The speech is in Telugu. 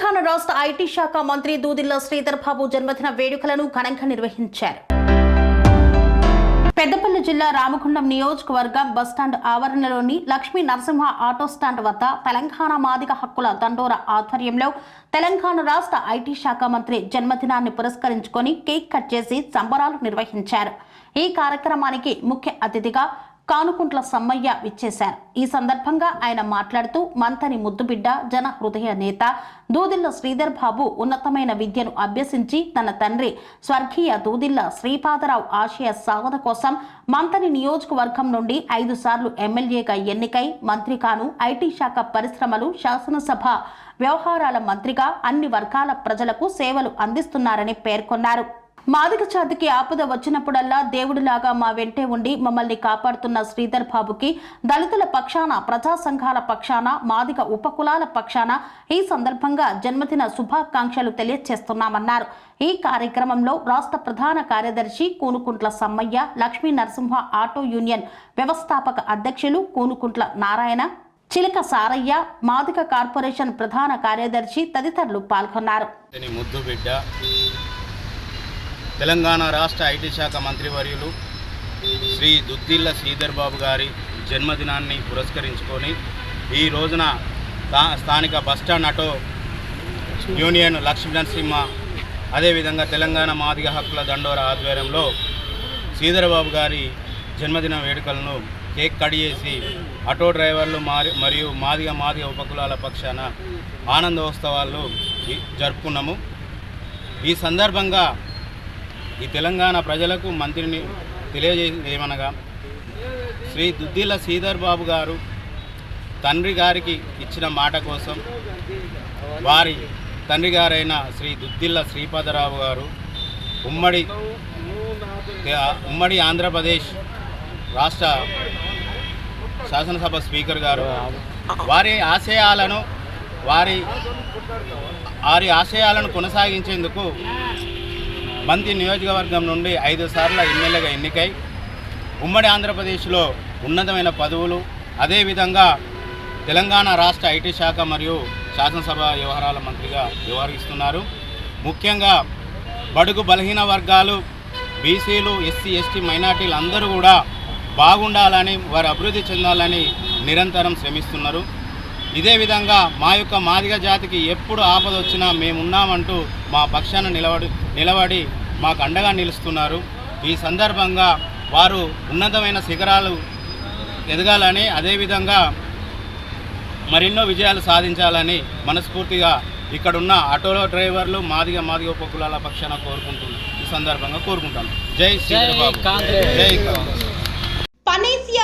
తెలంగాణ రాష్ట్ర ఐటీ శాఖ మంత్రి దూదిల్ల శ్రీధర్ బాబు జన్మదిన వేడుకలను ఘనంగా నిర్వహించారు. పెద్దపల్లి జిల్లా రామగుండం నియోజకవర్గం బస్టాండ్ ఆవరణలోని లక్ష్మీ నరసింహ ఆటో స్టాండ్ వద్ద తెలంగాణ మాదిక హక్కుల దండోర ఆధ్వర్యంలో తెలంగాణ రాష్ట్ర ఐటీ శాఖ మంత్రి జన్మదినాన్ని పురస్కరించుకొని కేక్ కట్ చేసి సంబరాలు నిర్వహించారు. ఈ కార్యక్రమానికి ముఖ్య అతిథిగా కానుకుంట్ల సమ్మయ్య విచ్చేశారు. ఈ సందర్భంగా ఆయన మాట్లాడుతూ మంతని ముద్దుబిడ్డ జన హృదయ నేత దూదిల్ల శ్రీధర్ బాబు ఉన్నతమైన విద్యను అభ్యసించి తన తండ్రి స్వర్గీయ దూదిల్ల శ్రీపాదరావు ఆశయ సాధన కోసం మంతని నియోజకవర్గం నుండి ఐదు సార్లు ఎమ్మెల్యేగా ఎన్నికై మంత్రిగాను ఐటీ శాఖ పరిశ్రమలు శాసనసభ వ్యవహారాల మంత్రిగా అన్ని వర్గాల ప్రజలకు సేవలు అందిస్తున్నారని పేర్కొన్నారు. మాదిక జాతికి ఆపద వచ్చినప్పుడల్లా దేవుడిలాగా మా వెంటే ఉండి మమ్మల్ని కాపాడుతున్న శ్రీధర్ బాబుకి దళితుల పక్షాన ప్రజా సంఘాల పక్షాన మాదిక ఉపకులాల పక్షాన ఈ సందర్భంగా జన్మదిన శుభాకాంక్షలు తెలియజేస్తున్నామన్నారు ఈ కార్యక్రమంలో రాష్ట్ర ప్రధాన కార్యదర్శి కూనుకుంట్ల సమ్మయ్య లక్ష్మీ నరసింహ ఆటో యూనియన్ వ్యవస్థాపక అధ్యక్షులు కూనుకుంట్ల నారాయణ చిలక సారయ్య మాదిక కార్పొరేషన్ ప్రధాన కార్యదర్శి తదితరులు పాల్గొన్నారు. తెలంగాణ రాష్ట్ర ఐటీ శాఖ మంత్రివర్యులు శ్రీ దుద్దిల్ల శ్రీధర్ బాబు గారి జన్మదినాన్ని పురస్కరించుకొని ఈ రోజున స్థా- స్థానిక బస్టాండ్ అటో యూనియన్ లక్ష్మీనరసింహ అదేవిధంగా తెలంగాణ మాదిగ హక్కుల దండోర ఆధ్వర్యంలో శ్రీధర్ బాబు గారి జన్మదిన వేడుకలను కేక్ కట్ చేసి ఆటో డ్రైవర్లు మారి మరియు మాదిగ మాదిగ ఉపకులాల పక్షాన ఆనందోత్సవాలు జరుపుకున్నాము. ఈ సందర్భంగా ఈ తెలంగాణ ప్రజలకు మంత్రిని తెలియజేయమనగా శ్రీ దుద్దిల శ్రీధర్ బాబు గారు తండ్రి గారికి ఇచ్చిన మాట కోసం వారి తండ్రి గారైన శ్రీ దుద్దిల్ల శ్రీపాదరావు గారు ఉమ్మడి ఉమ్మడి ఆంధ్రప్రదేశ్ రాష్ట్ర శాసనసభ స్పీకర్ గారు వారి ఆశయాలను వారి వారి ఆశయాలను కొనసాగించేందుకు మంత్రి నియోజకవర్గం నుండి ఐదు సార్ల ఎమ్మెల్యేగా ఎన్నికై ఉమ్మడి ఆంధ్రప్రదేశ్లో ఉన్నతమైన పదవులు అదేవిధంగా తెలంగాణ రాష్ట్ర ఐటీ శాఖ మరియు శాసనసభ వ్యవహారాల మంత్రిగా వ్యవహరిస్తున్నారు. ముఖ్యంగా బడుగు బలహీన వర్గాలు బీసీలు ఎస్సీ ఎస్టీ మైనార్టీలు అందరూ కూడా బాగుండాలని వారు అభివృద్ధి చెందాలని నిరంతరం శ్రమిస్తున్నారు. ఇదే విధంగా మా యొక్క మాదిగ జాతికి ఎప్పుడు ఆపద వచ్చినా మేమున్నామంటూ మా పక్షాన నిలబడి నిలబడి మాకు అండగా నిలుస్తున్నారు. ఈ సందర్భంగా వారు ఉన్నతమైన శిఖరాలు ఎదగాలని అదేవిధంగా మరెన్నో విజయాలు సాధించాలని మనస్ఫూర్తిగా ఇక్కడున్న ఆటోలో డ్రైవర్లు మాదిగ మాదిగ ఉపకులాల పక్షాన కోరుకుంటున్నాను ఈ సందర్భంగా కోరుకుంటాను జై శ్రీబాబు జై కాంగ్రెస్.